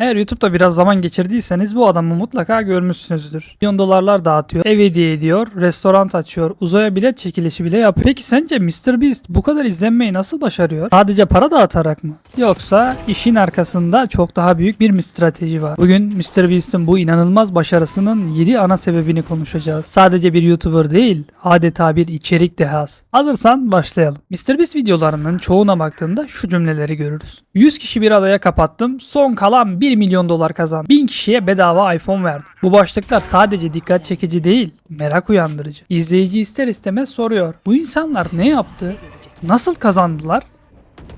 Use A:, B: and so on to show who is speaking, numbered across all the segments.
A: Eğer YouTube'da biraz zaman geçirdiyseniz bu adamı mutlaka görmüşsünüzdür. Milyon dolarlar dağıtıyor, ev hediye ediyor, restoran açıyor, uzaya bilet çekilişi bile yapıyor. Peki sence MrBeast bu kadar izlenmeyi nasıl başarıyor? Sadece para dağıtarak mı? Yoksa işin arkasında çok daha büyük bir strateji var. Bugün MrBeast'in bu inanılmaz başarısının 7 ana sebebini konuşacağız. Sadece bir YouTuber değil, adeta bir içerik dehası. Hazırsan başlayalım. MrBeast videolarının çoğuna baktığında şu cümleleri görürüz. 100 kişi bir adaya kapattım, son kalan 1 milyon dolar kazandım. 1000 kişiye bedava iPhone verdim. Bu başlıklar sadece dikkat çekici değil, merak uyandırıcı. İzleyici ister istemez soruyor. Bu insanlar ne yaptı? Nasıl kazandılar?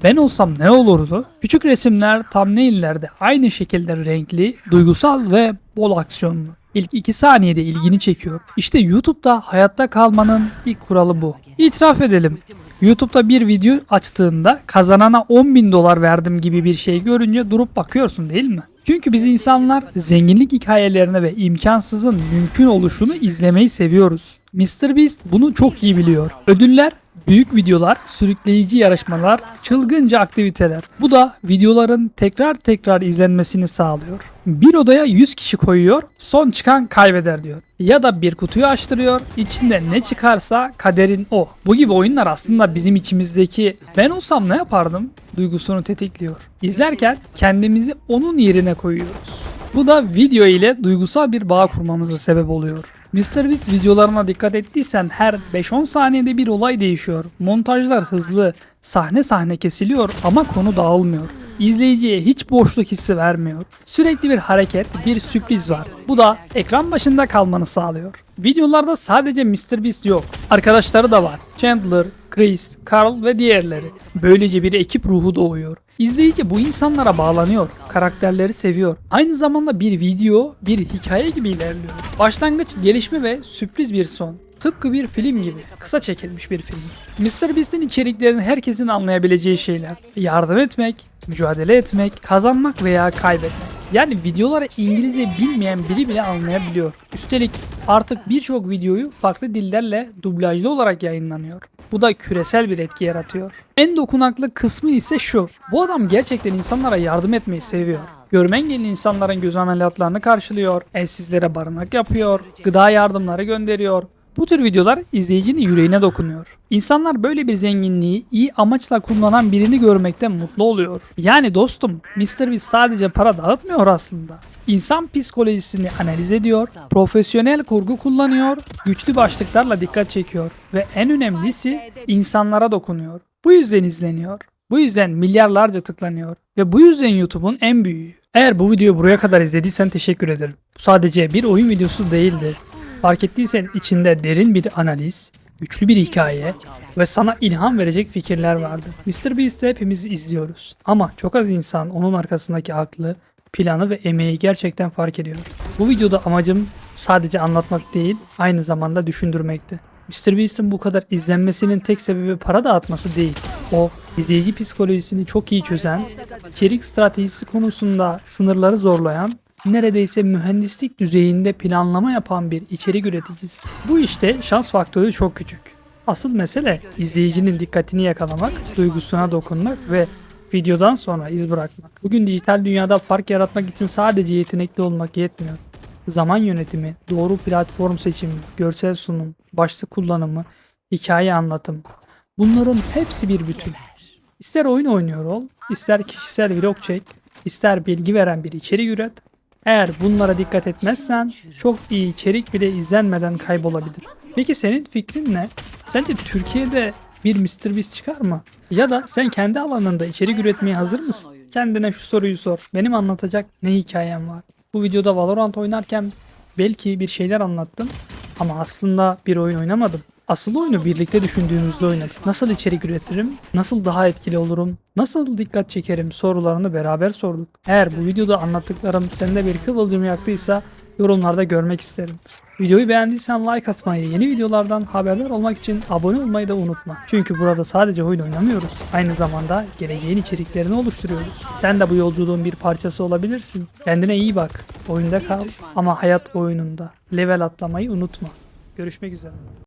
A: Ben olsam ne olurdu? Küçük resimler thumbnaillerde aynı şekilde renkli, duygusal ve bol aksiyonlu. İlk 2 saniyede ilgini çekiyor. İşte YouTube'da hayatta kalmanın ilk kuralı bu. İtiraf edelim. YouTube'da bir video açtığında kazanana 10 bin dolar verdim gibi bir şey görünce durup bakıyorsun değil mi? Çünkü biz insanlar zenginlik hikayelerine ve imkansızın mümkün oluşunu izlemeyi seviyoruz. MrBeast bunu çok iyi biliyor. Ödüller Büyük videolar, sürükleyici yarışmalar, çılgınca aktiviteler. Bu da videoların tekrar tekrar izlenmesini sağlıyor. Bir odaya 100 kişi koyuyor, son çıkan kaybeder diyor. Ya da bir kutuyu açtırıyor, içinde ne çıkarsa kaderin o. Bu gibi oyunlar aslında bizim içimizdeki ben olsam ne yapardım duygusunu tetikliyor. İzlerken kendimizi onun yerine koyuyoruz. Bu da video ile duygusal bir bağ kurmamıza sebep oluyor. MrBeast videolarına dikkat ettiysen her 5-10 saniyede bir olay değişiyor. Montajlar hızlı, sahne sahne kesiliyor ama konu dağılmıyor. İzleyiciye hiç boşluk hissi vermiyor. Sürekli bir hareket, bir sürpriz var. Bu da ekran başında kalmanı sağlıyor. Videolarda sadece MrBeast yok. Arkadaşları da var. Chandler, Chris, Carl ve diğerleri. Böylece bir ekip ruhu doğuyor. İzleyici bu insanlara bağlanıyor, karakterleri seviyor. Aynı zamanda bir video, bir hikaye gibi ilerliyor. Başlangıç, gelişme ve sürpriz bir son. Tıpkı bir film gibi. Kısa çekilmiş bir film. MrBeast'in içeriklerini herkesin anlayabileceği şeyler. Yardım etmek, mücadele etmek, kazanmak veya kaybetmek. Yani videoları İngilizce bilmeyen biri bile anlayabiliyor. Üstelik artık birçok videoyu farklı dillerle dublajlı olarak yayınlanıyor. Bu da küresel bir etki yaratıyor. En dokunaklı kısmı ise şu. Bu adam gerçekten insanlara yardım etmeyi seviyor. Görme engelli insanların göz ameliyatlarını karşılıyor, evsizlere barınak yapıyor, gıda yardımları gönderiyor. Bu tür videolar izleyicinin yüreğine dokunuyor. İnsanlar böyle bir zenginliği iyi amaçla kullanan birini görmekten mutlu oluyor. Yani dostum, MrBeast sadece para dağıtmıyor aslında. İnsan psikolojisini analiz ediyor, profesyonel kurgu kullanıyor, güçlü başlıklarla dikkat çekiyor ve en önemlisi insanlara dokunuyor. Bu yüzden izleniyor. Bu yüzden milyarlarca tıklanıyor ve bu yüzden YouTube'un en büyüğü. Eğer bu videoyu buraya kadar izlediysen teşekkür ederim. Bu sadece bir oyun videosu değildi. Fark ettiysen içinde derin bir analiz, güçlü bir hikaye ve sana ilham verecek fikirler vardı. MrBeast'i hepimiz izliyoruz. Ama çok az insan onun arkasındaki aklı, planı ve emeği gerçekten fark ediyor. Bu videoda amacım sadece anlatmak değil, aynı zamanda düşündürmekti. MrBeast'in bu kadar izlenmesinin tek sebebi para dağıtması değil. O, izleyici psikolojisini çok iyi çözen, içerik stratejisi konusunda sınırları zorlayan, neredeyse mühendislik düzeyinde planlama yapan bir içerik üreticisi. Bu işte şans faktörü çok küçük. Asıl mesele izleyicinin dikkatini yakalamak, duygusuna dokunmak ve videodan sonra iz bırakmak. Bugün dijital dünyada fark yaratmak için sadece yetenekli olmak yetmiyor. Zaman yönetimi, doğru platform seçimi, görsel sunum, başlık kullanımı, hikaye anlatım. Bunların hepsi bir bütün. İster oyun oynuyor ol, ister kişisel vlog çek, ister bilgi veren bir içerik üret. Eğer bunlara dikkat etmezsen çok iyi içerik bile izlenmeden kaybolabilir. Peki senin fikrin ne? Sence Türkiye'de bir MrBeast çıkar mı? Ya da sen kendi alanında içerik üretmeye hazır mısın? Kendine şu soruyu sor. Benim anlatacak ne hikayem var? Bu videoda Valorant oynarken belki bir şeyler anlattım ama aslında bir oyun oynamadım. Asıl oyunu birlikte düşündüğümüzde oynadık. Nasıl içerik üretirim? Nasıl daha etkili olurum? Nasıl dikkat çekerim sorularını beraber sorduk. Eğer bu videoda anlattıklarım sende bir kıvılcım yaktıysa yorumlarda görmek isterim. Videoyu beğendiysen like atmayı, yeni videolardan haberdar olmak için abone olmayı da unutma. Çünkü burada sadece oyun oynamıyoruz. Aynı zamanda geleceğin içeriklerini oluşturuyoruz. Sen de bu yolculuğun bir parçası olabilirsin. Kendine iyi bak. Oyunda kal ama hayat oyununda. Level atlamayı unutma. Görüşmek üzere.